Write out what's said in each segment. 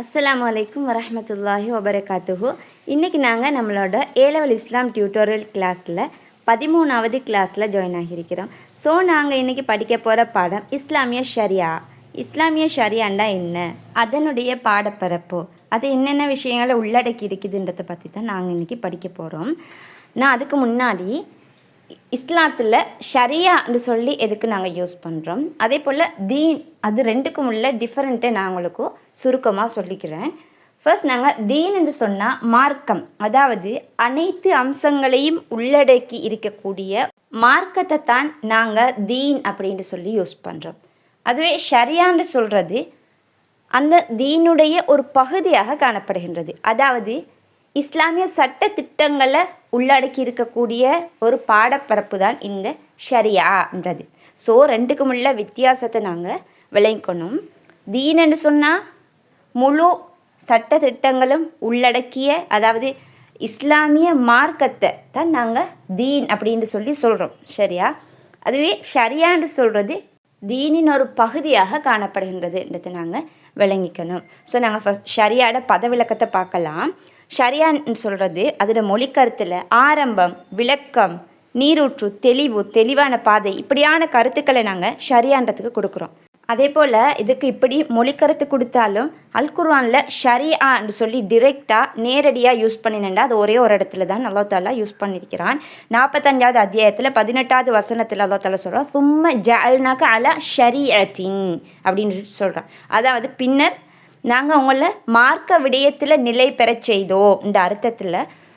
அஸ்லாம் வலைக்கும் வரமத்துல்லாஹி வபரகாத்துஹு இன்றைக்கி நாங்கள் நம்மளோட ஏலவல் இஸ்லாம் டியூட்டோரியல் கிளாஸில் பதிமூணாவது கிளாஸில் ஜாயின் ஆகியிருக்கிறோம். ஸோ நாங்கள் இன்றைக்கி படிக்க போகிற பாடம் இஸ்லாமிய ஷரியா. இஸ்லாமிய ஷரியாண்டா என்ன? அதனுடைய பாடப்பரப்பு அது என்னென்ன விஷயங்களை உள்ளடக்கி இருக்குதுன்றதை பற்றி தான் நாங்கள் இன்றைக்கி படிக்க போகிறோம் நான் அதுக்கு முன்னாடி இஸ்லாத்தில் ஷரியான்னு சொல்லி எதுக்கு நாங்கள் யூஸ் பண்ணுறோம் அதே போல் தீன் அது ரெண்டுக்கும் உள்ள டிஃப்ரெண்ட்டை நான் உங்களுக்கு சுருக்கமாக சொல்லிக்கிறேன். ஃபர்ஸ்ட் நாங்கள் தீன் என்று சொன்னால் மார்க்கம் அதாவது அனைத்து அம்சங்களையும் உள்ளடக்கி இருக்கக்கூடிய மார்க்கத்தை தான் நாங்கள் தீன் அப்படின்னு சொல்லி யூஸ் பண்ணுறோம் அதுவே ஷரியான்னு சொல்கிறது அந்த தீனுடைய ஒரு பகுதியாக காணப்படுகின்றது. அதாவது இஸ்லாமிய சட்ட திட்டங்களை உள்ளடக்கி இருக்கக்கூடிய ஒரு பாடப்பரப்பு தான் இந்த ஷரியான்றது ஸோ ரெண்டுக்கும் உள்ள வித்தியாசத்தை நாங்கள் விளங்கணும். தீனன்னு சொன்னால் முழு சட்ட திட்டங்களும் உள்ளடக்கிய அதாவது இஸ்லாமிய மார்க்கத்தை தான் நாங்கள் தீன் அப்படின்னு சொல்லி சொல்கிறோம் சரியா அதுவே ஷரியான்னு சொல்கிறது தீனின் ஒரு பகுதியாக காணப்படுகின்றதுன்றதை நாங்கள் விளங்கிக்கணும். ஸோ நாங்கள் ஃபஸ்ட் ஷரியாட பதவிளக்கத்தை பார்க்கலாம். ஷரியான்னு சொல்கிறது அதில் மொழிக்கருத்தில் ஆரம்பம் விளக்கம் நீரூற்று தெளிவு தெளிவான பாதை இப்படியான கருத்துக்களை நாங்கள் ஷரியான்றதுக்கு கொடுக்குறோம். அதே போல் இதுக்கு இப்படி மொழிக்கருத்து கொடுத்தாலும் அல் குர்வானில் ஷரியான்னு சொல்லி டிரெக்டாக நேரடியாக யூஸ் பண்ணினேன்டா அது ஒரே ஒரு இடத்துல தான் அல்லா தாலா யூஸ் பண்ணியிருக்கிறான். நாற்பத்தஞ்சாவது அத்தியாயத்தில் பதினெட்டாவது வசனத்தில் அல்லா தாலா சொல்கிறான் சும்மா ஜல்னாக்க அல ஷரியத்தின் அப்படின்னு சொல்கிறான் அதாவது பின்னர் நாங்கள் உங்களை மார்க்க விடயத்தில் நிலை பெறச் செய்தோம் இந்த அர்த்தத்தில்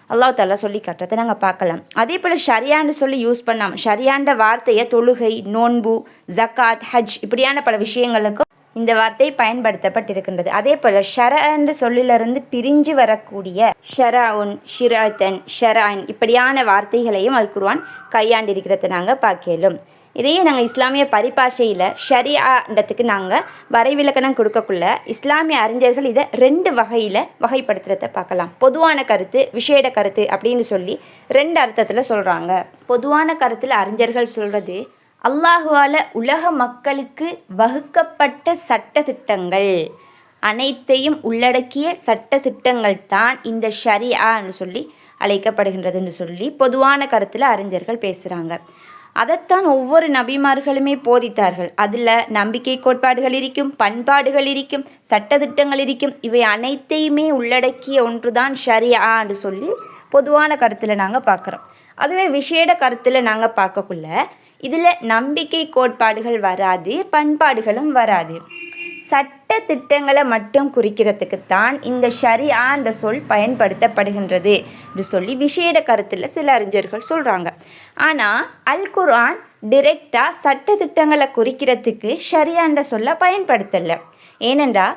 அல்லாஹ் தாலா சொல்லி கட்டுறதை நாங்கள் பார்க்கலாம். அதே போல் ஷரியான்னு சொல்லி யூஸ் பண்ணாமல் ஷரியான்ற வார்த்தையை தொழுகை நோன்பு ஜக்காத் ஹஜ் இப்படியான பல விஷயங்களுக்கும் இந்த வார்த்தை பயன்படுத்தப்பட்டிருக்கின்றது. அதே போல் ஷரன்ற சொல்லிலிருந்து பிரிஞ்சு வரக்கூடிய ஷராவுன் ஷிராத்தன் ஷரான் இப்படியான வார்த்தைகளையும் அல் கையாண்டிருக்கிறத நாங்கள் பார்க்கலும். இதையே நாங்கள் இஸ்லாமிய பரிபாஷையில் ஷரியாண்டத்துக்கு நாங்கள் வரைவிலக்கணம் கொடுக்கக்குள்ள இஸ்லாமிய அறிஞர்கள் இதை ரெண்டு வகையில் வகைப்படுத்துகிறத பார்க்கலாம். பொதுவான கருத்து விஷேட கருத்து அப்படின்னு சொல்லி ரெண்டு அர்த்தத்தில் சொல்கிறாங்க பொதுவான கருத்தில் அறிஞர்கள் சொல்கிறது அல்லாஹுவால் உலக மக்களுக்கு வகுக்கப்பட்ட சட்ட திட்டங்கள் அனைத்தையும் உள்ளடக்கிய சட்ட திட்டங்கள் தான் இந்த ஷரியான்னு சொல்லி அழைக்கப்படுகின்றதுன்னு சொல்லி பொதுவான கருத்தில் அறிஞர்கள் பேசுகிறாங்க அதைத்தான் ஒவ்வொரு நபிமார்களுமே போதித்தார்கள். அதில் நம்பிக்கை கோட்பாடுகள் இருக்கும் பண்பாடுகள் இருக்கும் சட்டத்திட்டங்கள் இருக்கும். இவை அனைத்தையுமே உள்ளடக்கிய ஒன்று தான் ஷரியான்னு சொல்லி பொதுவான கருத்தில் நாங்கள் பார்க்குறோம் அதுவே விஷேட கருத்தில் நாங்கள் பார்க்கக்குள்ள இதில் நம்பிக்கை கோட்பாடுகள் வராது பண்பாடுகளும் வராது. சட்ட திட்டங்களை மட்டும் குறிக்கிறதுக்குத்தான் இந்த ஷரியான்ற சொல் பயன்படுத்தப்படுகின்றது என்று சொல்லி விஷேட கருத்தில் சில அறிஞர்கள் சொல்கிறாங்க ஆனால் அல் குர்ஆன் டிரெக்டாக சட்ட திட்டங்களை குறிக்கிறதுக்கு ஷரியான்ற சொல்ல பயன்படுத்தலை. ஏனென்றா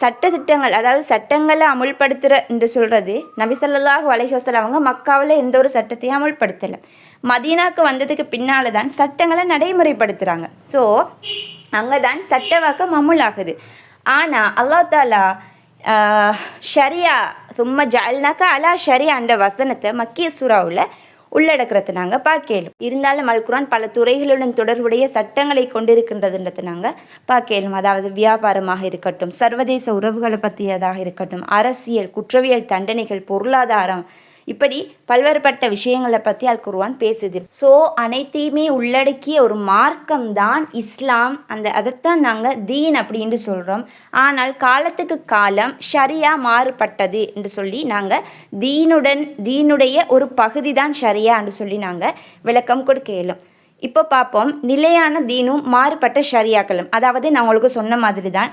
சட்ட திட்டங்கள் அதாவது சட்டங்களை அமுல்படுத்துகிற என்று சொல்கிறது நபிசல்லாஹ் வலைஹோசல் அவங்க மக்காவில் எந்த ஒரு சட்டத்தையும் அமுல்படுத்தலை. மதீனாக்கு வந்ததுக்கு பின்னால் தான் சட்டங்களை நடைமுறைப்படுத்துகிறாங்க ஸோ அங்கே தான் சட்டவாக்கம் அமுலாகுது. ஆனால் அல்லா தாலா ஷரியா சும்மா ஜல்னாக்கா அலா ஷரியா அந்த வசனத்தை மக்கிய சுறாவில் உள்ளடக்கிறத நாங்கள் பார்க்கலும். இருந்தாலும் அல்குரான் பல துறைகளுடன் தொடர்புடைய சட்டங்களை கொண்டிருக்கின்றதுன்றதை நாங்கள் பார்க்கலும். அதாவது வியாபாரமாக இருக்கட்டும் சர்வதேச உறவுகளை பற்றியதாக இருக்கட்டும் அரசியல் குற்றவியல் தண்டனைகள் பொருளாதாரம் இப்படி பல்வேறுபட்ட விஷயங்களை பற்றி அல் குர்வான் பேசுது. ஸோ அனைத்தையுமே உள்ளடக்கிய ஒரு மார்க்கம் தான் இஸ்லாம். அந்த அதைத்தான் நாங்கள் தீன் அப்படின்னு சொல்கிறோம் ஆனால் காலத்துக்கு காலம் ஷரியா மாறுபட்டது என்று சொல்லி நாங்கள் தீனுடன் தீனுடைய ஒரு பகுதி தான் ஷரியா என்று சொல்லி நாங்கள் விளக்கம் கொடுக்க இயலும். இப்போ பார்ப்போம் நிலையான தீனும் மாறுபட்ட ஷரியாக்களும். அதாவது நான் உங்களுக்கு சொன்ன மாதிரி தான்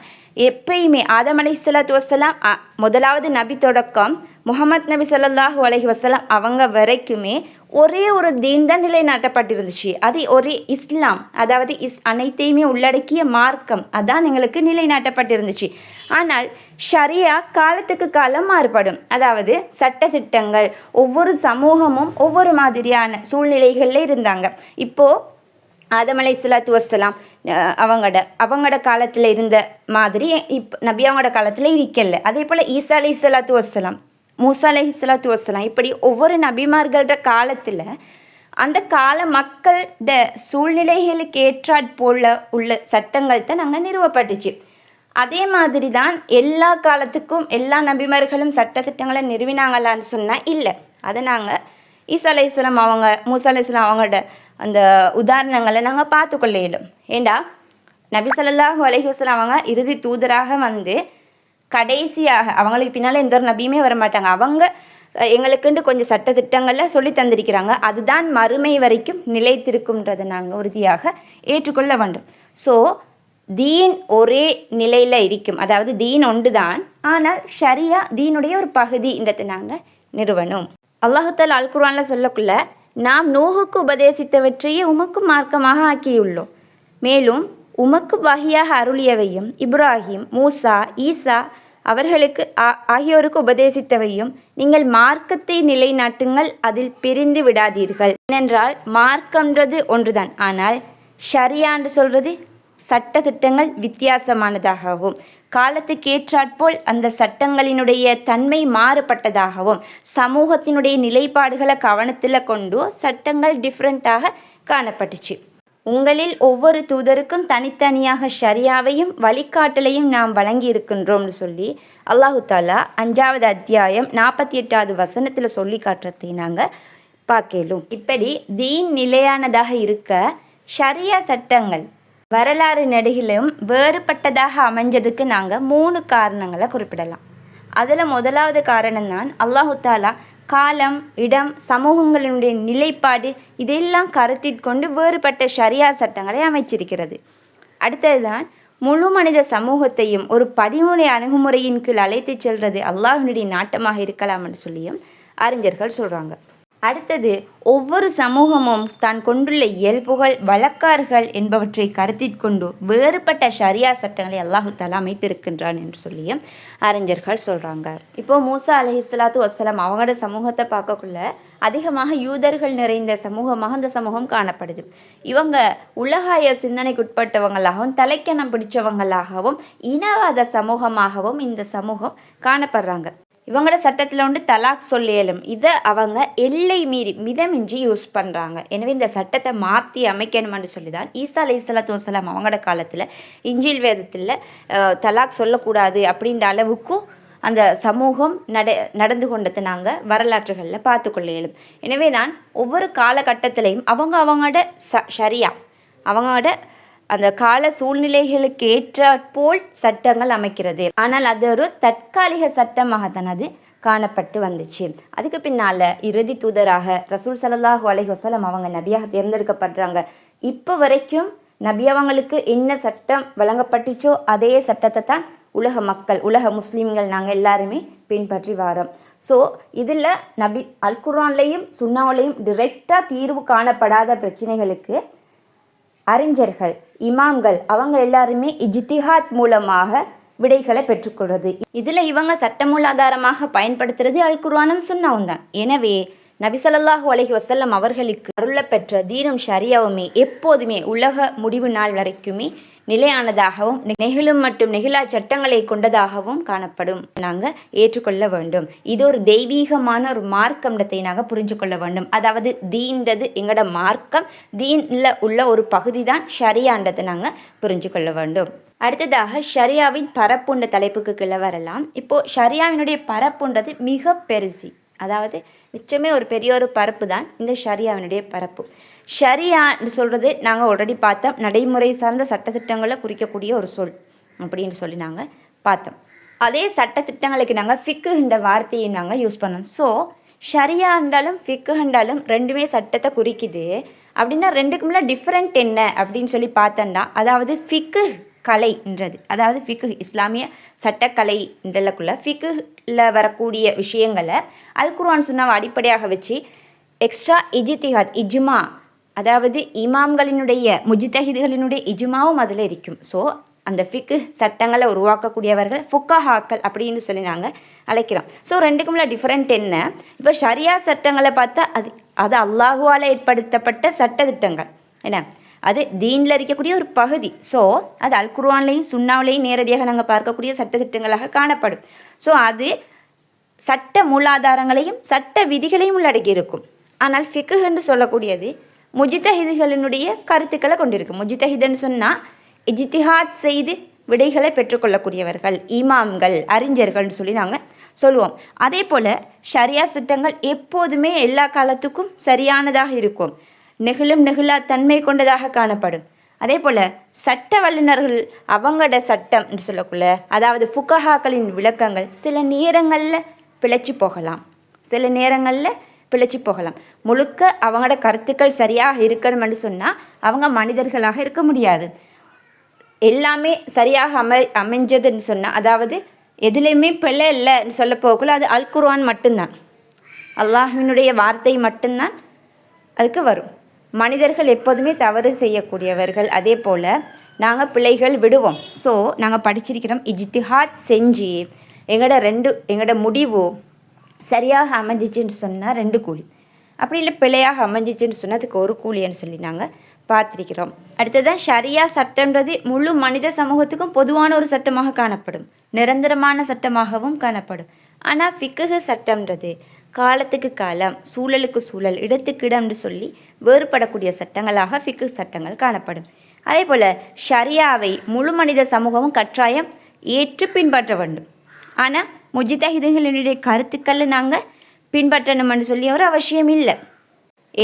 எப்பயுமே ஆதம் அலி சலாத்து வசலாம் முதலாவது நபி தொடக்கம் முகமது நபி சொல்லல்லாஹு அலஹி வசலாம் அவங்க வரைக்குமே ஒரே ஒரு தீன் தான் நிலைநாட்டப்பட்டிருந்துச்சு. அது ஒரே இஸ்லாம் அதாவது இஸ் அனைத்தையுமே உள்ளடக்கிய மார்க்கம் அதான் எங்களுக்கு நிலைநாட்டப்பட்டிருந்துச்சு. ஆனால் ஷரியா காலத்துக்கு காலம் மாறுபடும். அதாவது சட்டத்திட்டங்கள் ஒவ்வொரு சமூகமும் ஒவ்வொரு மாதிரியான சூழ்நிலைகளில் இருந்தாங்க. இப்போது ஆதமலை சலாத்து வசலாம் அவங்களோட அவங்களோட காலத்தில் இருந்த மாதிரி இப் நபி அவங்களோட காலத்தில் இருக்கல. அதே போல் ஈசா அலி சலாத்து வசலாம் மூசா அலஹி வசலாம் இப்படி ஒவ்வொரு நபிமார்களோட காலத்தில் அந்த கால மக்களோட சூழ்நிலைகளுக்கு ஏற்றாற் போல உள்ள சட்டங்கள் தான் நாங்கள் நிறுவப்பட்டுச்சு. அதே மாதிரி தான் எல்லா காலத்துக்கும் எல்லா நபிமார்களும் சட்டத்திட்டங்களை நிறுவினாங்களான்னு சொன்னால் இல்லை. அதை நாங்கள் ஈசா அலைஹிஸ்ஸலாம் அவங்க மூசா அலைஹிஸ்ஸலாம் அவங்களோட அந்த உதாரணங்களை நாங்கள் பார்த்துக்கொள்ள இயலும். ஏண்டா? நபி ஸல்லல்லாஹு அலஹி வஸ்லாம் அவங்க இறுதி தூதராக வந்து கடைசியாக அவங்களுக்கு பின்னால் எந்த ஒரு நபியுமே வர மாட்டாங்க அவங்க அஹ், எங்களுக்குண்டு கொஞ்சம் திட்டங்களில் சொல்லி தந்திருக்கிறாங்க. அதுதான் மறுமை வரைக்கும் நிலைத்திருக்கும்ன்றதை நாங்கள் உறுதியாக ஏற்றுக்கொள்ள வேண்டும். ஸோ தீன் ஒரே நிலையில் இருக்கும். அதாவது தீன் ஒன்று தான் ஆனால் ஷரியா தீனுடைய ஒரு பகுதின்றதை நாங்கள் நிறுவனம் அல்லாஹுத்தால் அல் குர்ஆன்ல சொல்லக்குள்ள நாம் நோகுக்கு உபதேசித்தவற்றையே உமக்கு மார்க்கமாக ஆக்கியுள்ளோம். மேலும் உமக்கு வகையாக அருளியவையும் இப்ராஹிம் மூசா ஈசா அவர்களுக்கு ஆ- ஆகியோருக்கு உபதேசித்தவையும் நீங்கள் மார்க்கத்தை நிலைநாட்டுங்கள் அதில் பிரிந்து விடாதீர்கள். ஏனென்றால் மார்க்கம்ன்றது ஒன்றுதான். ஆனால் ஷரியான்னு சொல்றது சட்ட திட்டங்கள் வித்தியாசமானதாகவும் காலத்துக்கேற்றாற்போல் அந்த சட்டங்களினுடைய தன்மை மாறுபட்டதாகவும் சமூகத்தினுடைய நிலைப்பாடுகளை கவனத்தில் கொண்டு சட்டங்கள் டிஃப்ரெண்ட்டாக காணப்பட்டுச்சு. உங்களில் ஒவ்வொரு தூதருக்கும் தனித்தனியாக ஷரியாவையும் வழிகாட்டலையும் நாம் வழங்கி இருக்கின்றோம்னு சொல்லி அல்லாஹு தாலா அஞ்சாவது அத்தியாயம் நாற்பத்தி எட்டாவது வசனத்தில் சொல்லி காட்டுறதை நாங்கள் பார்க்கலும். இப்படி தீன் நிலையானதாக இருக்க ஷரியா சட்டங்கள் வரலாறு நெடுகிலும் வேறுபட்டதாக அமைஞ்சதுக்கு நாங்கள் மூணு காரணங்களை குறிப்பிடலாம். அதில் முதலாவது காரணம் தான் அல்லாஹு தாலா காலம் இடம் சமூகங்களினுடைய நிலைப்பாடு இதெல்லாம் கருத்தில் கொண்டு வேறுபட்ட ஷரியா சட்டங்களை அமைச்சிருக்கிறது. அடுத்ததுதான் முழு மனித சமூகத்தையும் ஒரு படிமுறை அணுகுமுறையின் கீழ் அழைத்துச் செல்வது அல்லாஹினுடைய நாட்டமாக இருக்கலாம் என்று சொல்லியும் அறிஞர்கள் சொல்கிறாங்க அடுத்தது ஒவ்வொரு சமூகமும் தான் கொண்டுள்ள இயல்புகள் வழக்காறுகள் என்பவற்றை கருத்தில் கொண்டு வேறுபட்ட ஷரியா சட்டங்களை அல்லாஹு தாலா அமைத்திருக்கின்றான் என்று சொல்லியும் அறிஞர்கள் சொல்கிறாங்க இப்போ மூசா அலஹிஸ்லாத்து வசலாம் அவங்களோட சமூகத்தை பார்க்கக்குள்ள அதிகமாக யூதர்கள் நிறைந்த சமூகமாக அந்த சமூகம் காணப்படுது. இவங்க உலகாய சிந்தனைக்குட்பட்டவங்களாகவும் தலைக்கணம் பிடிச்சவங்களாகவும் இனவாத சமூகமாகவும் இந்த சமூகம் காணப்படுறாங்க. இவங்களோட சட்டத்தில் வந்து தலாக் சொல்லியலும். இதை அவங்க எல்லை மீறி மிதமின்றி யூஸ் பண்ணுறாங்க எனவே இந்த சட்டத்தை மாற்றி அமைக்கணும்னு சொல்லி தான் ஈசா அலி இஸ்லாத்து வசலாம் அவங்களோட காலத்தில் இஞ்சில் வேதத்தில் தலாக் சொல்லக்கூடாது அப்படின்ற அளவுக்கும் அந்த சமூகம் நட நடந்து கொண்டதை நாங்கள் வரலாற்றுகளில் பார்த்து கொள்ள இயலும் எனவே தான் ஒவ்வொரு காலகட்டத்திலையும் அவங்க அவங்களோட ச ஷரியா அவங்களோட அந்த கால சூழ்நிலைகளுக்கு ஏற்றாற்போல் சட்டங்கள் அமைக்கிறது. ஆனால் அது ஒரு தற்காலிக சட்டமாகத்தான் அது காணப்பட்டு வந்துச்சு. அதுக்கு பின்னால் இறுதி தூதராக ரசூல் ஸல்லல்லாஹு அலைஹி வஸல்லம் அவங்க நபியாக தேர்ந்தெடுக்கப்படுறாங்க. இப்போ வரைக்கும் நபி அவங்களுக்கு என்ன சட்டம் வழங்கப்பட்டுச்சோ அதே சட்டத்தை தான் உலக மக்கள் உலக முஸ்லீம்கள் நாங்கள் எல்லாருமே பின்பற்றி வரோம். ஸோ இதில் நபி அல்குரான்லேயும் சுன்னாவிலையும் டிரெக்டாக தீர்வு காணப்படாத பிரச்சனைகளுக்கு அறிஞர்கள் இமாம்கள் அவங்க எல்லாருமே இஜ்திஹாத் மூலமாக விடைகளை பெற்றுக்கொள்வது இதில் இவங்க சட்டமூலாதாரமாக பயன்படுத்துறது அல் குர்வானும் சுன்னாவும் தான். எனவே நபிசல்லாஹு அலஹி வசல்லம் அவர்களுக்கு அருளப்பெற்ற தீனும் ஷரியாவுமே எப்போதுமே உலக முடிவு நாள் வரைக்குமே நிலையானதாகவும் நெகிழும் மற்றும் நெகிழா சட்டங்களை கொண்டதாகவும் காணப்படும். நாங்கள் ஏற்றுக்கொள்ள வேண்டும். இது ஒரு தெய்வீகமான ஒரு மார்க்கம்டத்தை நாங்கள் புரிஞ்சு கொள்ள வேண்டும். அதாவது தீன்றது எங்களோட மார்க்கம் தீனில் உள்ள ஒரு பகுதி தான் ஷரியான்றதை நாங்கள் புரிஞ்சு கொள்ள வேண்டும். அடுத்ததாக ஷரியாவின் பரப்புன்ற தலைப்புக்கு கீழே வரலாம். இப்போது ஷரியாவினுடைய பரப்புன்றது மிக பெருசி. அதாவது மிச்சமே ஒரு பெரிய ஒரு பரப்பு தான் இந்த ஷரியாவினுடைய பரப்பு. ஷரியான்னு சொல்கிறது நாங்கள் ஆல்ரெடி பார்த்தோம். நடைமுறை சார்ந்த சட்டத்திட்டங்களை குறிக்கக்கூடிய ஒரு சொல் அப்படின்னு சொல்லி நாங்கள் பார்த்தோம். அதே சட்டத்திட்டங்களுக்கு நாங்கள் ஃபிக்கு என்ற வார்த்தையை நாங்கள் யூஸ் பண்ணோம். ஸோ ஷரியா என்றாலும் ஃபிக்கு என்றாலும் ரெண்டுமே சட்டத்தை குறிக்குது. அப்படின்னா ரெண்டுக்குள்ள டிஃப்ரெண்ட் என்ன அப்படின்னு சொல்லி பார்த்தோன்னா அதாவது ஃபிக்கு கலைன்றது. அதாவது ஃபிக்கு இஸ்லாமிய சட்டக்கலை என்றக்குள்ள ஃபிக்குல வரக்கூடிய விஷயங்களை அல் குர்ஆன் சுன்னாவை அடிப்படையாக வச்சு எக்ஸ்ட்ரா இஜித்திஹாத் இஜ்மா அதாவது இமாம்களினுடைய முஜித்தஹிதுகளினுடைய இஜ்மாவும் அதில் இருக்கும். ஸோ அந்த ஃபிக்கு சட்டங்களை உருவாக்கக்கூடியவர்கள் ஃபுக்கஹாக்கள் அப்படின்னு சொல்லி நாங்கள் அழைக்கிறோம். ஸோ ரெண்டுக்கும்ல டிஃப்ரெண்ட் என்ன? இப்போ ஷரியா சட்டங்களை பார்த்தா அது அது அல்லாஹுவால் ஏற்படுத்தப்பட்ட சட்டத்திட்டங்கள் என்ன? அது தீனில் இருக்கக்கூடிய ஒரு பகுதி. ஸோ அது அல் குர்வான்லையும் சுண்ணாவிலையும் நேரடியாக நாங்கள் பார்க்கக்கூடிய சட்டத்திட்டங்களாக காணப்படும். ஸோ அது சட்ட மூலாதாரங்களையும் சட்ட விதிகளையும் உள்ளடக்கி இருக்கும் ஆனால் ஃபிக்கு என்று சொல்லக்கூடியது முஜித்தஹிதுகளினுடைய கருத்துக்களை கொண்டிருக்கும் முஜித்தஹிதுன்னு சொன்னால் இஜித்திஹாத் செய்து விடைகளை பெற்றுக்கொள்ளக்கூடியவர்கள் இமாம்கள் அறிஞர்கள்னு சொல்லி நாங்கள் சொல்லுவோம். அதே போல் ஷரியா சட்டங்கள் எப்போதுமே எல்லா காலத்துக்கும் சரியானதாக இருக்கும். நெகிழும் நெகிழா தன்மை கொண்டதாக காணப்படும். அதே போல் சட்ட வல்லுநர்கள் அவங்களோட சட்டம் என்று சொல்லக்குள்ள அதாவது ஃபுக்கஹாக்களின் விளக்கங்கள் சில நேரங்களில் பிழைச்சி போகலாம். சில நேரங்களில் பிழைச்சி போகலாம். முழுக்க அவங்களோட கருத்துக்கள் சரியாக இருக்கணும்னு சொன்னால் அவங்க மனிதர்களாக இருக்க முடியாது. எல்லாமே சரியாக அமை அமைஞ்சதுன்னு சொன்னால் அதாவது எதுலேயுமே பிழை இல்லைன்னு சொல்ல போகக்குள்ள அது அல்குர்வான் மட்டும்தான். அல்லாஹினுடைய வார்த்தை மட்டும்தான் அதுக்கு வரும். மனிதர்கள் எப்போதுமே தவறு செய்யக்கூடியவர்கள். அதே போல் நாங்கள் பிள்ளைகள் விடுவோம். ஸோ நாங்கள் படிச்சிருக்கிறோம் இஜ்திஹாத் செஞ்சு. எங்களோட ரெண்டு எங்களோட முடிவு சரியாக அமைஞ்சிச்சுன்னு சொன்னால் ரெண்டு கூலி. அப்படி இல்லை பிழையாக அமைஞ்சிச்சுன்னு சொன்னால் அதுக்கு ஒரு கூலின்னு சொல்லி நாங்கள் பார்த்துருக்கிறோம். அடுத்ததான் ஷரியா சட்டம்ன்றது முழு மனித சமூகத்துக்கும் பொதுவான ஒரு சட்டமாக காணப்படும். நிரந்தரமான சட்டமாகவும் காணப்படும். ஆனால் ஃபிக்குகு சட்டம்ன்றது காலத்துக்கு காலம் சூழலுக்கு சூழல் இடத்துக்கு இடம்னு சொல்லி வேறுபடக்கூடிய சட்டங்களாக ஃபிக்கு சட்டங்கள் காணப்படும். அதே போல் ஷரியாவை முழு மனித சமூகமும் கட்டாயம் ஏற்று பின்பற்ற வேண்டும். ஆனால் முஜிதஹிதுகளினுடைய கருத்துக்களை நாங்கள் பின்பற்றணும்னு சொல்லி ஒரு அவசியம் இல்லை.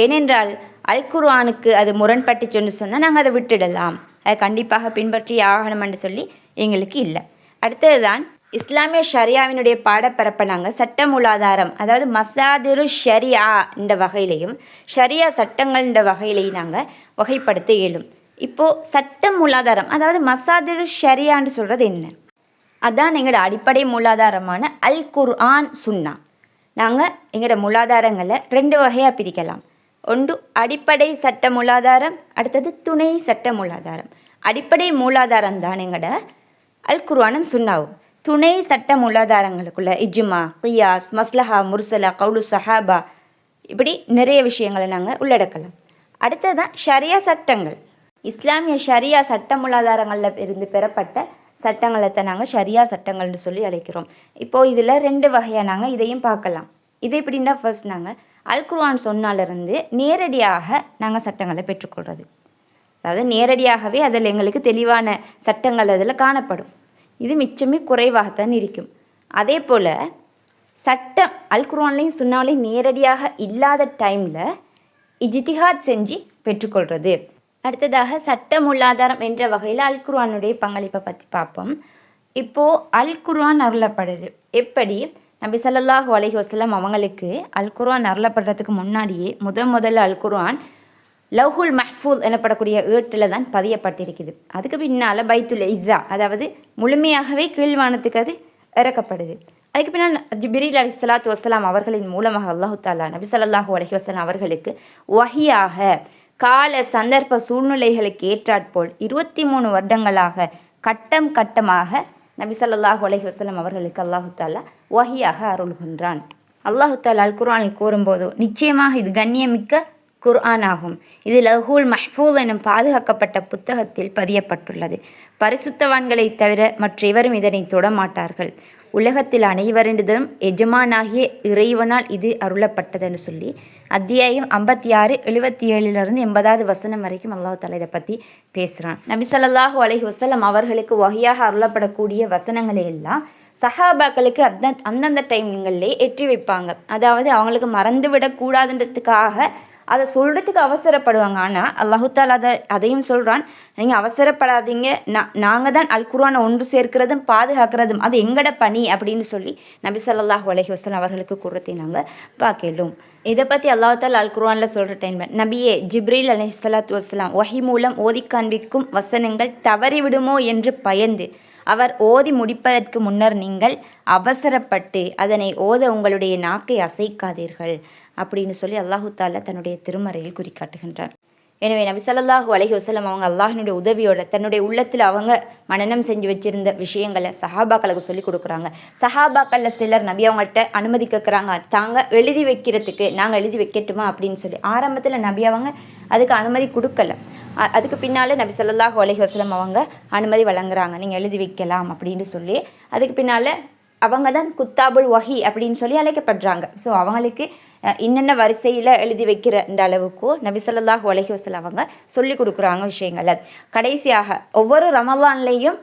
ஏனென்றால் அல் குர்ஆனுக்கு அது முரண்பட்டுச்சுன்னு சொன்னால் நாங்கள் அதை விட்டுடலாம். அதை கண்டிப்பாக பின்பற்றி ஆகணும்னு சொல்லி எங்களுக்கு இல்லை. அடுத்தது தான் இஸ்லாமிய ஷரியாவினுடைய பாடப்பரப்பை நாங்கள் சட்ட மூலாதாரம் அதாவது மசாதிரு ஷரியா இந்த வகையிலையும் ஷரியா சட்டங்கள்ன்ற வகையிலையும் நாங்கள் வகைப்படுத்த இயலும். இப்போது சட்ட மூலாதாரம் அதாவது மசாதிரு ஷரியான்னு சொல்கிறது என்ன? அதான் எங்களோட அடிப்படை மூலாதாரமான அல் குர்ஆன் சுன்னா. நாங்கள் எங்களோட மூலாதாரங்களை ரெண்டு வகையாக பிரிக்கலாம். ஒன்று அடிப்படை சட்ட மூலாதாரம் அடுத்தது துணை சட்ட மூலாதாரம். அடிப்படை மூலாதாரம் தான் எங்களோட அல் குர்ஆனும் சுன்னாவும். துணை சட்ட மூலாதாரங்களுக்குள்ள இஜ்மா கியாஸ் மஸ்லஹா முர்சலா கவுலு சஹாபா இப்படி நிறைய விஷயங்களை நாங்கள் உள்ளடக்கலாம். அடுத்ததான் ஷரியா சட்டங்கள். இஸ்லாமிய ஷரியா சட்ட மூலாதாரங்களில் இருந்து பெறப்பட்ட சட்டங்களை தான் நாங்கள் ஷரியா சட்டங்கள்னு சொல்லி அழைக்கிறோம். இப்போது இதில் ரெண்டு வகையாக நாங்கள் இதையும் பார்க்கலாம். இது எப்படின்னா ஃபர்ஸ்ட் நாங்கள் அல்குர்வான் சொன்னாலிருந்து நேரடியாக நாங்கள் சட்டங்களை பெற்றுக்கொள்வது அதாவது நேரடியாகவே அதில் எங்களுக்கு தெளிவான சட்டங்கள் அதில் காணப்படும். இது மிச்சமே குறைவாகத்தான் இருக்கும். அதே போல் சட்டம் அல் குர்ஆன்லையும் நேரடியாக இல்லாத டைமில் இஜித்திஹாத் செஞ்சு பெற்றுக்கொள்கிறது அடுத்ததாக சட்ட மூலாதாரம் என்ற வகையில் அல் குர்ஆனுடைய பங்களிப்பை பற்றி பார்ப்போம். இப்போது அல் குர்ஆன் அருளப்படுது. எப்படி? நபி ஸல்லல்லாஹு அலைஹி வஸல்லம் அவங்களுக்கு அல் குர்ஆன் அருளப்படுறதுக்கு முன்னாடியே முதன் முதல்ல அல் குர்ஆன் லவ்ஹுல் மஹ்ஃபூல் எனப்படக்கூடிய ஏட்டில் தான் பதியப்பட்டிருக்குது. அதுக்கு பின்னால் பைத்துல் இஸ்ஸா அதாவது முழுமையாகவே கீழ்வானத்துக்கு அது இறக்கப்படுது. அதுக்கு பின்னால் ஜிபிரில் அலி சலாத்து வசலாம் அவர்களின் மூலமாக அல்லாஹு தாலா நபி ஸல்லல்லாஹு அலஹி வசலாம் அவர்களுக்கு வஹியாக கால சந்தர்ப்ப சூழ்நிலைகளுக்கு ஏற்றாற்போல் இருபத்தி மூணு வருடங்களாக கட்டம் கட்டமாக நபி ஸல்லல்லாஹு அலஹி வசலம் அவர்களுக்கு அல்லாஹு தாலா வஹியாக அருள்கின்றான். அல்லாஹு தாலா அல் குரானில் கூறும்போது நிச்சயமாக இது கண்ணியமிக்க குர்ஆன் ஆகும் இது லஹூல் மஹ்பூல் எனும் பாதுகாக்கப்பட்ட புத்தகத்தில் பதியப்பட்டுள்ளது. பரிசுத்தவான்களை தவிர மற்ற எவரும் இதனை தொடமாட்டார்கள். உலகத்தில் அனைவரிடதும் எஜமானாகிய இறைவனால் இது அருளப்பட்டதுன்னு சொல்லி அத்தியாயம் ஐம்பத்தி ஆறு எழுபத்தி ஏழிலிருந்து எண்பதாவது வசனம் வரைக்கும் அல்லாஹ் தலா இதை பற்றி பேசுகிறான் நபி ஸல்லல்லாஹு வசலம் அவர்களுக்கு வகையாக அருளப்படக்கூடிய வசனங்களை எல்லாம் சஹாபாக்களுக்கு அந்த அந்தந்த டைம்களிலே ஏற்றி வைப்பாங்க. அதாவது அவங்களுக்கு மறந்து விடக்கூடாதுன்றதுக்காக அதை சொல்கிறதுக்கு அவசரப்படுவாங்க. ஆனால் அல்லாஹுத்தால் அதை அதையும் சொல்கிறான் நீங்கள் அவசரப்படாதீங்க. நான் நாங்கள் தான் அல் குர்வானை ஒன்று சேர்க்கிறதும் பாதுகாக்கிறதும் அது எங்கட பணி அப்படின்னு சொல்லி நபி சொல்லாஹு அலஹி வஸல்லம் அவர்களுக்கு கூறத்தை நாங்கள் பார்க்கலாம். இதை பற்றி அல்லாஹால் அல் குர்வானில் சொல்கிற டைம் நபியே ஜிப்ரீல் அலி சலாத்து வஸ்லாம் ஒஹி மூலம் ஓதி காண்பிக்கும் வசனங்கள் தவறிவிடுமோ என்று பயந்து அவர் ஓதி முடிப்பதற்கு முன்னர் நீங்கள் அவசரப்பட்டு அதனை ஓத உங்களுடைய நாக்கை அசைக்காதீர்கள். அப்படின்னு சொல்லி அல்லாஹு தாலா தன்னுடைய திருமறையில் குறிக்காட்டுகின்றார் எனவே நபி ஸல்லல்லாஹு அலைஹி வஸல்லம் அவங்க அல்லாஹினுடைய உதவியோட தன்னுடைய உள்ளத்தில் அவங்க மனநம் செஞ்சு வச்சிருந்த விஷயங்களை சஹாபாக்களுக்கு சொல்லி கொடுக்குறாங்க. சஹாபாக்களில் சிலர் நபி அவங்கள்ட்ட அனுமதி கேட்குறாங்க தாங்க எழுதி வைக்கிறதுக்கு நாங்கள் எழுதி வைக்கட்டுமா அப்படின்னு சொல்லி ஆரம்பத்தில் நபி அவங்க அதுக்கு அனுமதி கொடுக்கல. அதுக்கு பின்னால் நபி ஸல்லல்லாஹு அலஹி வசலம் அவங்க அனுமதி வழங்குறாங்க. நீங்கள் எழுதி வைக்கலாம் அப்படின்னு சொல்லி அதுக்கு பின்னால் அவங்க தான் குத்தாபுல் வஹி அப்படின்னு சொல்லி அழைக்கப்படுறாங்க. ஸோ அவங்களுக்கு இன்னென்ன வரிசையில் எழுதி வைக்கிற இந்த அளவுக்கு நபி ஸல்லல்லாஹு அலைஹி அவங்க சொல்லி கொடுக்குறாங்க விஷயங்களை. கடைசியாக ஒவ்வொரு ரமலான்லேயும்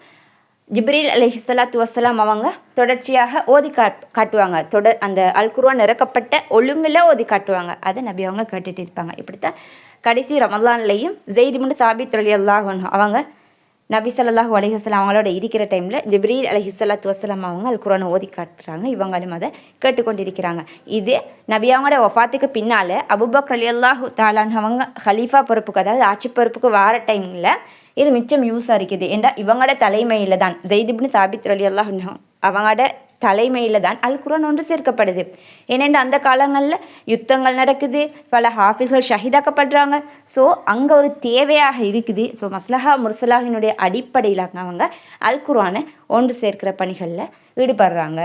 ஜிப்ரீல் அலைஹிஸ்ஸலாத்து வசலாம் அவங்க தொடர்ச்சியாக ஓதி காட் காட்டுவாங்க. தொடர் அந்த அல் நிறக்கப்பட்ட ஒழுங்கில் ஓதி காட்டுவாங்க. அதை நபி அவங்க கேட்டுட்டு இருப்பாங்க. இப்படித்தான் கடைசி ரமலான்லேயும் ஜெய்திமுண்டு சாபித் அலி அல்லாஹ் அவங்க நபி ஸல்லல்லாஹு அலைஹி அவங்களோட இருக்கிற டைமில் ஜிப்ரீல் அலைஹிஸ்ஸலாத்து வஸ்ஸலாம் அவங்க அல் குரானை ஓதி காட்டுறாங்க. இவங்களும் அதை கேட்டுக்கொண்டிருக்கிறாங்க. இது நபி அவங்களோட ஒஃபாத்துக்கு பின்னால் அபுபக் அலி அல்லாஹு தாலான் அவங்க ஹலீஃபா பொறுப்புக்கு அதாவது ஆட்சி பொறுப்புக்கு வார டைமில் இது மிச்சம் யூஸாக இருக்குது. ஏண்டா இவங்களோட தலைமையில் தான். ஜெய்திப்னு தாபித் அலி அல்லாஹ் அவங்களோட தலைமையில் தான் அல் குரான் ஒன்று சேர்க்கப்படுது. ஏனென்று அந்த காலங்களில் யுத்தங்கள் நடக்குது பல ஹாஃபிஸ்கள் ஷஹீதாக்கப்படுறாங்க. ஸோ அங்கே ஒரு தேவையாக இருக்குது. ஸோ மஸ்லஹா முர்சலாஹினுடைய அடிப்படையில் அவங்க அல் குரானை ஒன்று சேர்க்கிற பணிகளில் ஈடுபடுறாங்க.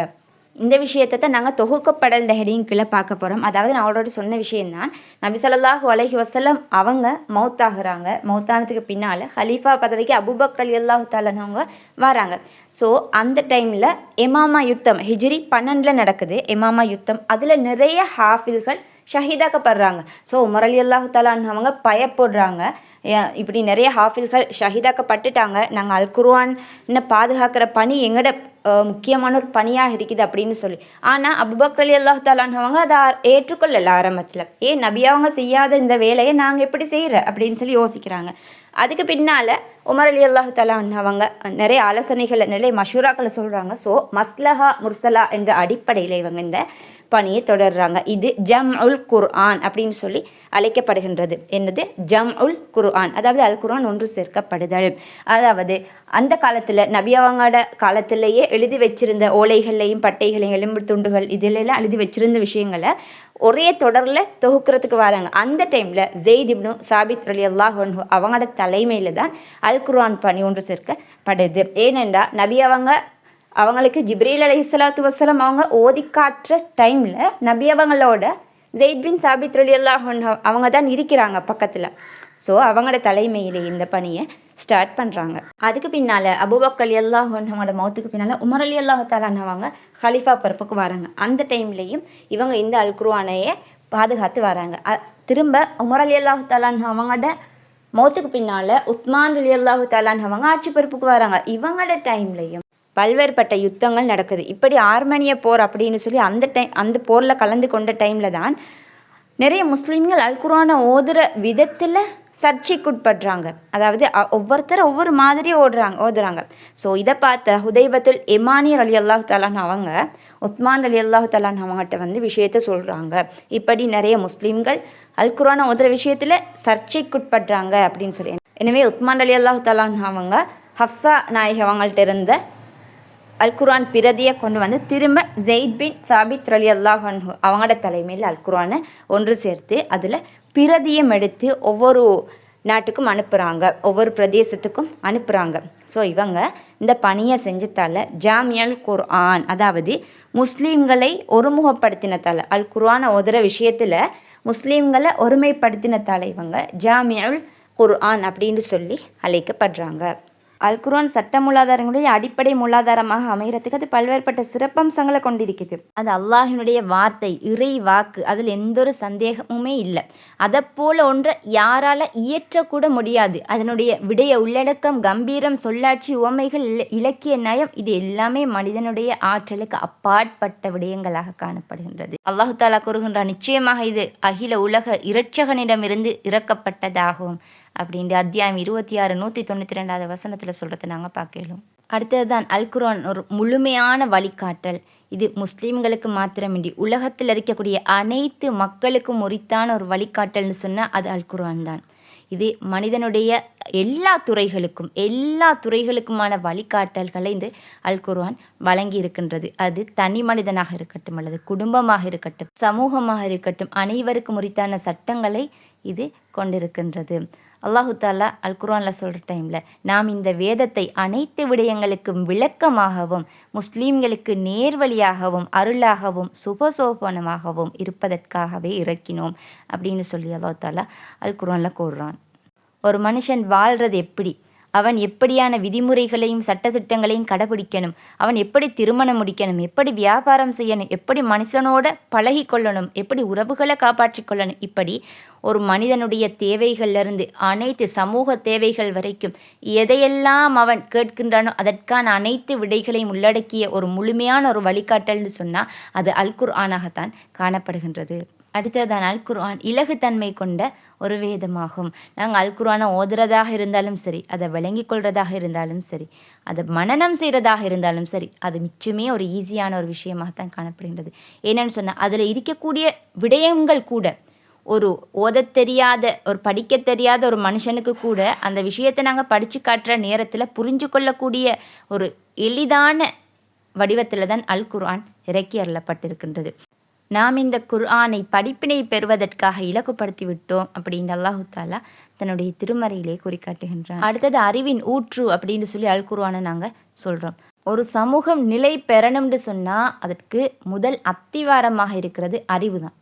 இந்த விஷயத்தை தான் நாங்கள் தொகுக்கப்படல் ஹெடிங் கீழே பார்க்க போகிறோம் அதாவது நான் ஆல்ரெடி சொன்ன விஷயம்தான். நபி ஸல்லல்லாஹு அலைஹி வஸல்லம் அவங்க மௌத்தாகிறாங்க. மௌத்தானதுக்கு பின்னால் ஹலீஃபா பதவிக்கு அபுபக் அலி அல்லாஹு தாலனவங்க வராங்க. ஸோ அந்த டைமில் எமாமா யுத்தம் ஹிஜ்ரி பன்னெண்டில் நடக்குது. எமாமா யுத்தம். அதில் நிறைய ஹாஃபில்கள் ஷஹீதாக்கப்படுறாங்க. ஸோ உமரலி அல்லாஹு தாலான் அவங்க பயப்படுறாங்க. இப்படி நிறைய ஹாஃபில்கள் ஷஹீதாக்கப்பட்டுட்டாங்க. நாங்கள் அல் குர்ஆனை பாதுகாக்கிற பணி எங்களோட முக்கியமான ஒரு பணியாக இருக்குது அப்படின்னு சொல்லி. ஆனால் அபுபக் அலி அல்லாஹ் தாலான் அவங்க அதை ஏற்றுக்கொள்ளலை ஏற்றுக்கொள்ளல ஆரம்பத்தில். ஏன் நபி அவங்க செய்யாத இந்த வேலையை நாங்கள் எப்படி செய்கிற அப்படின்னு சொல்லி யோசிக்கிறாங்க. அதுக்கு பின்னால் உமர் அலி அல்லாஹ் தலான் அவங்க நிறைய ஆலோசனைகளை நிறைய மஷூராக்களை சொல்கிறாங்க ஸோ மஸ்லஹா முர்சலா என்ற அடிப்படையில் இவங்க இந்த பணியை தொடர்றாங்க. இது ஜம் உல் குர்ஆன் அப்படின்னு சொல்லி அழைக்கப்படுகின்றது. என்னது? ஜம் உல் குர்ஆன். அதாவது அல் குர்ஆன் ஒன்று சேர்க்கப்படுதல். அதாவது அந்த காலத்தில் நபியவங்களோட காலத்திலேயே எழுதி வச்சிருந்த ஓலைகள்லையும் பட்டைகளையும் எலும்பு துண்டுகள் இதிலெல்லாம் எழுதி வச்சிருந்த விஷயங்களை ஒரே தொடரில் தொகுக்கிறதுக்கு வராங்க. அந்த டைமில் ஜெயித் இப்னு சாபித் அலி அல்லாஹ் அவங்களோட தலைமையில் தான் அல் குர்ஆன் பணி ஒன்று சேர்க்கப்படுது. ஏனென்றால் நபி அவங்க அவங்களுக்கு ஜிப்ரீல் அலி சலாத்து வசலம் அவங்க ஓதி காட்டுற டைமில் நபி அவங்களோட ஜெயித் பின் சாபித் அலி அல்லாஹ் அவங்க தான் இருக்கிறாங்க பக்கத்தில். ஸோ அவங்களோட தலைமையிலே இந்த பணியை ஸ்டார்ட் பண்ணுறாங்க அதுக்கு பின்னால் அபுபக் அலி அல்லாஹ் அவங்களோட மௌத்துக்கு பின்னால் உமர் அலி அல்லாஹ் அவங்க ஹலீஃபா பொறுப்புக்கு வராங்க. அந்த டைம்லேயும் இவங்க இந்த அல் குர்ஆனையே பாதுகாத்து வராங்க. திரும்ப உமர் அலி அல்லாஹ் அவங்களோட மௌத்துக்கு பின்னால் உத்மான் அலி அல்லாஹு தாலான் அவங்க ஆட்சி பொறுப்புக்கு வராங்க. இவங்களோட டைம்லையும் பல்வேறுபட்ட யுத்தங்கள் நடக்குது. இப்படி ஆர்மேனிய போர் அப்படின்னு சொல்லி அந்த டைம் அந்த போரில் கலந்து கொண்ட டைமில் தான் நிறைய முஸ்லீம்கள் அல்குரானை ஓதுற விதத்தில் சர்ச்சைக்குட்படுறாங்க. அதாவது அ- ஒவ்வொருத்தர் ஒவ்வொரு மாதிரி ஓடுறாங்க ஓதுறாங்க. ஸோ இதை பார்த்த ஹுதைபத்துல் இமானியர் அலி அல்லாஹு தலான் அவங்க உத்மான் அலி அல்லாஹு தலான் அவங்ககிட்ட வந்து விஷயத்த சொல்கிறாங்க இப்படி நிறைய முஸ்லீம்கள் அல்குரானை ஓதுற விஷயத்தில் சர்ச்சைக்குட்படுறாங்க அப்படின்னு சொல்லி. எனவே உத்மான் அலி அல்லாஹு தலான் அவங்க ஹப்சா நாயகி அவங்கள்ட்ட இருந்த அல் குரான் பிரதியை கொண்டு வந்து திரும்ப ஜெயித் பின் சாபித் அலி அல்லாஹ் அவங்களோட தலைமையில் அல்குரானை ஒன்று சேர்த்து அதில் பிரதியம் எடுத்து ஒவ்வொரு நாட்டுக்கும் அனுப்புகிறாங்க ஒவ்வொரு பிரதேசத்துக்கும் அனுப்புகிறாங்க ஸோ இவங்க இந்த பணியை செஞ்சதால ஜாமியல் குர்ஆன் அதாவது முஸ்லீம்களை ஒருமுகப்படுத்தினத்தால் அல் குர்ஆனை ஓதுற விஷயத்தில் முஸ்லீம்களை ஒருமைப்படுத்தினத்தால் இவங்க ஜாமியல் குர்ஆன் அப்படின்னு சொல்லி அழைக்கப்படுறாங்க. அல்குரான் சட்ட மூலாதாரங்களுடைய அடிப்படை மூலாதாரமாக அமைகிறதுக்கு அது பல்வேறுபட்ட சிறப்பம்சங்களை கொண்டிருக்குது அது அல்லாஹினுடைய வார்த்தை இறை வாக்கு அதில் எந்த ஒரு சந்தேகமுமே இல்லை. அதை போல ஒன்றை யாரால இயற்றக்கூட முடியாது. அதனுடைய விடைய உள்ளடக்கம் கம்பீரம் சொல்லாட்சி உவமைகள் இல- இலக்கிய நயம் இது எல்லாமே மனிதனுடைய ஆற்றலுக்கு அப்பாற்பட்ட விடயங்களாக காணப்படுகின்றது. அல்லாஹு தாலா கூறுகின்றான் நிச்சயமாக இது அகில உலக இரட்சகனிடமிருந்து இறக்கப்பட்டதாகும். அப்படின்ட்டு அத்தியாயம் இருபத்தி ஆறு நூற்றி தொண்ணூற்றி ரெண்டாவது வசனத்தில் சொல்கிறத நாங்கள் பார்க்கலாம். அடுத்ததுதான் அல்குரான் ஒரு முழுமையான வழிகாட்டல். இது முஸ்லீம்களுக்கு மாத்திரமின்றி உலகத்தில் இருக்கக்கூடிய அனைத்து மக்களுக்கும் உரித்தான ஒரு வழிகாட்டல்னு சொன்னால் அது அல்குரான் தான். இது மனிதனுடைய எல்லா துறைகளுக்கும் எல்லா துறைகளுக்குமான வழிகாட்டல்களை இந்த அல்குர்வான் வழங்கி இருக்கின்றது. அது தனி மனிதனாக இருக்கட்டும் அல்லது குடும்பமாக இருக்கட்டும் சமூகமாக இருக்கட்டும் அனைவருக்கும் உரித்தான சட்டங்களை இது கொண்டிருக்கின்றது. அல்லாஹு தாலா அல் குர்ஆனில் சொல்கிற டைமில் நாம் இந்த வேதத்தை அனைத்து விடயங்களுக்கும் விளக்கமாகவும் முஸ்லீம்களுக்கு நேர்வழியாகவும் அருளாகவும் சுபசோபனமாகவும் இருப்பதற்காகவே இறக்கினோம். அப்படின்னு சொல்லி அல்லாஹு தாலா அல் குரானில் கூறுறான். ஒரு மனுஷன் வாழ்கிறது எப்படி? அவன் எப்படியான விதிமுறைகளையும் சட்டத்திட்டங்களையும் கடைபிடிக்கணும்? அவன் எப்படி திருமணம் முடிக்கணும்? எப்படி வியாபாரம் செய்யணும்? எப்படி மனுஷனோட பழகி கொள்ளணும்? எப்படி உறவுகளை காப்பாற்றி கொள்ளணும்? இப்படி ஒரு மனிதனுடைய தேவைகளிலிருந்து அனைத்து சமூக தேவைகள் வரைக்கும் எதையெல்லாம் அவன் கேட்கின்றானோ அதற்கான அனைத்து விடைகளையும் உள்ளடக்கிய ஒரு முழுமையான ஒரு வழிகாட்டல்னு சொன்னால் அது அல்குர் ஆனாகத்தான் காணப்படுகின்றது. அடுத்ததான் அல் குர்ஆன் இலகுத்தன்மை கொண்ட ஒரு வேதமாகும். நாங்கள் அல் குர்ஆனை ஓதுறதாக இருந்தாலும் சரி அதை விளங்கி கொள்றதாக இருந்தாலும் சரி அதை மனனம் செய்கிறதாக இருந்தாலும் சரி அது மிச்சமே ஒரு ஈஸியான ஒரு விஷயமாகத்தான் காணப்படுகின்றது. ஏன்னு சொன்னால் அதில் இருக்கக்கூடிய விடயங்கள் கூட ஒரு ஓதத் தெரியாத ஒரு படிக்க தெரியாத ஒரு மனுஷனுக்கு கூட அந்த விஷயத்தை நாங்கள் படித்து காட்டுற நேரத்தில் புரிஞ்சு கொள்ளக்கூடிய ஒரு எளிதான வடிவத்தில் தான் அல் குர்ஆன் இறக்கி அருளப்பட்டிருக்கின்றது. நாம் இந்த குர்ஆனை படிப்பினை பெறுவதற்காக இலக்குப்படுத்தி விட்டோம் அப்படின்னு அல்லாஹு தாலா தன்னுடைய திருமறையிலே குறிக்காட்டுகின்றான் அடுத்தது அறிவின் ஊற்று அப்படின்னு சொல்லி அல் குர்ஆனை நாங்கள் சொல்கிறோம் ஒரு சமூகம் நிலை பெறணும்னு சொன்னால் அதற்கு முதல் அத்திவாரமாக இருக்கிறது அறிவு தான்.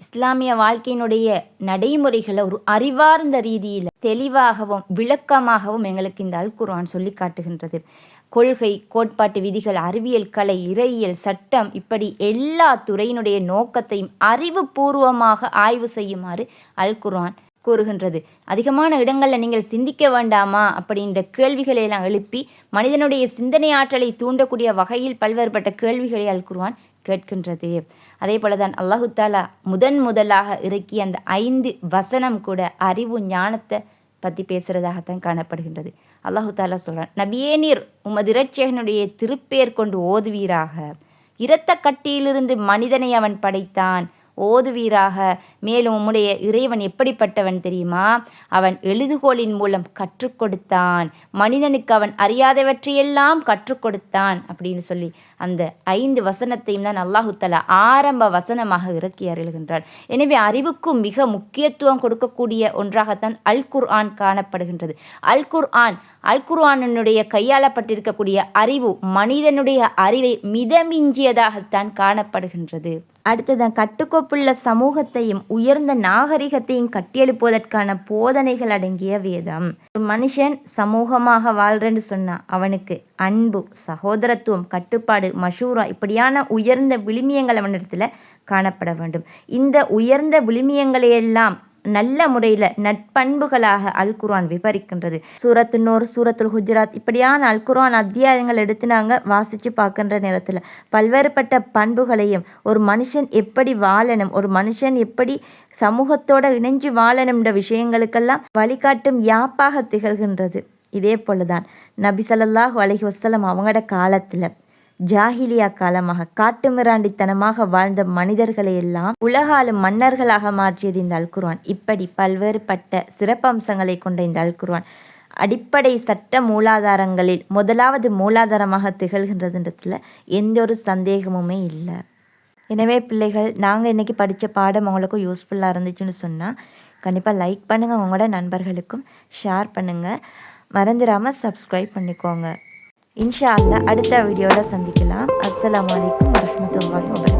இஸ்லாமிய வாழ்க்கையினுடைய நடைமுறைகளை ஒரு அறிவார்ந்த ரீதியில் தெளிவாகவும் விளக்கமாகவும் எங்களுக்கு இந்த அல் குர்ஆன் சொல்லி காட்டுகின்றது. கொள்கை கோட்பாட்டு விதிகள் அறிவியல் கலை இறையியல் சட்டம் இப்படி எல்லா துறையினுடைய நோக்கத்தையும் அறிவுபூர்வமாக ஆய்வு செய்யுமாறு அல் குர்ஆன் கூறுகின்றது. அதிகமான இடங்களில் நீங்கள் சிந்திக்க வேண்டாமா? அப்படின்ற கேள்விகளை எல்லாம் எழுப்பி மனிதனுடைய சிந்தனை ஆற்றலை தூண்டக்கூடிய வகையில் பல்வேறுபட்ட கேள்விகளை அல் குர்ஆன் கேட்கின்றது. அதே போல தான் அல்லாஹு தாலா முதன் முதலாக இறக்கிய அந்த ஐந்து வசனம் கூட அறிவு ஞானத்தை பற்றி பேசுகிறதாகத்தான் காணப்படுகின்றது. அல்லாஹு தாலா சொல்கிறான் நபியே நீர் உமது இரட்சகனுடைய திருப்பேர் கொண்டு ஓதுவீராக. இரத்த கட்டியிலிருந்து மனிதனை அவன் படைத்தான். ஓதுவீராக. மேலும் உம்முடைய இறைவன் எப்படிப்பட்டவன் தெரியுமா? அவன் எழுதுகோலின் மூலம் கற்றுக் கொடுத்தான் மனிதனுக்கு அவன் அறியாதவற்றையெல்லாம் கற்றுக் கொடுத்தான் அப்படின்னு சொல்லி அந்த ஐந்து வசனத்தையும் தான் அல்லாஹு ஆரம்ப வசனமாக இறக்கி அருள்கின்றார் எனவே அறிவுக்கும் மிக முக்கியத்துவம் கொடுக்கக்கூடிய ஒன்றாகத்தான் அல் குர் ஆன் காணப்படுகின்றது. அல் குர் ஆன் அல் குர்ஆனுடைய கையாளப்பட்டிருக்கக்கூடிய அறிவு மனிதனுடைய அறிவை மிதமிஞ்சியதாகத்தான் காணப்படுகின்றது. அடுத்ததான் கட்டுக்கோப்புள்ள சமூகத்தையும் உயர்ந்த நாகரிகத்தையும் கட்டியெழுப்புவதற்கான போதனைகள் அடங்கிய வேதம். ஒரு மனுஷன் சமூகமாக வாழ்றேன்னு சொன்னா அவனுக்கு அன்பு சகோதரத்துவம் கட்டுப்பாடு மஷூரா இப்படியான உயர்ந்த விழுமியங்கள் அவனிடத்துல காணப்பட வேண்டும். இந்த உயர்ந்த விழுமியங்களையெல்லாம் நல்ல முறையில் நட்பண்புகளாக அல் குரான் விவரிக்கின்றது. சூரத்து நூர் சூரத்துல் குஜராத் இப்படியான அல் குரான் அத்தியாயங்கள் எடுத்து நாங்கள் வாசித்து பார்க்கின்ற நேரத்தில் பல்வேறுபட்ட பண்புகளையும் ஒரு மனுஷன் எப்படி வாழணும் ஒரு மனுஷன் எப்படி சமூகத்தோடு இணைஞ்சு வாழணும்ன்ற விஷயங்களுக்கெல்லாம் வழிகாட்டும் யாப்பாக திகழ்கின்றது. இதே போலதான் நபி சல்லாஹூ அலஹி வசலம் அவங்களோட காலத்தில் ஜாகிலியா காலமாக காட்டுமிராண்டித்தனமாக வாழ்ந்த மனிதர்களை எல்லாம் உலகாலும் மன்னர்களாக மாற்றியது இந்த அல்குர்வான் இப்படி பல்வேறுபட்ட சிறப்பம்சங்களை கொண்ட இந்த அல்குர்வான் அடிப்படை சட்ட மூலாதாரங்களில் முதலாவது மூலாதாரமாக திகழ்கின்றதுன்றதுல எந்த ஒரு சந்தேகமுமே இல்லை. எனவே பிள்ளைகள் நாங்கள் இன்றைக்கி படித்த பாடம் உங்களுக்கும் யூஸ்ஃபுல்லாக இருந்துச்சுன்னு சொன்னால் கண்டிப்பாக லைக் பண்ணுங்கள் உங்களோட நண்பர்களுக்கும் ஷேர் பண்ணுங்கள் மறந்துடாமல் சப்ஸ்கிரைப் பண்ணிக்கோங்க. இன்ஷா அல்லா அடுத்த வீடியோவில் சந்திக்கலாம். அஸ்லாம் வலைக்கம் வரமத்துல்லாஹி வபரகாத்துஹு.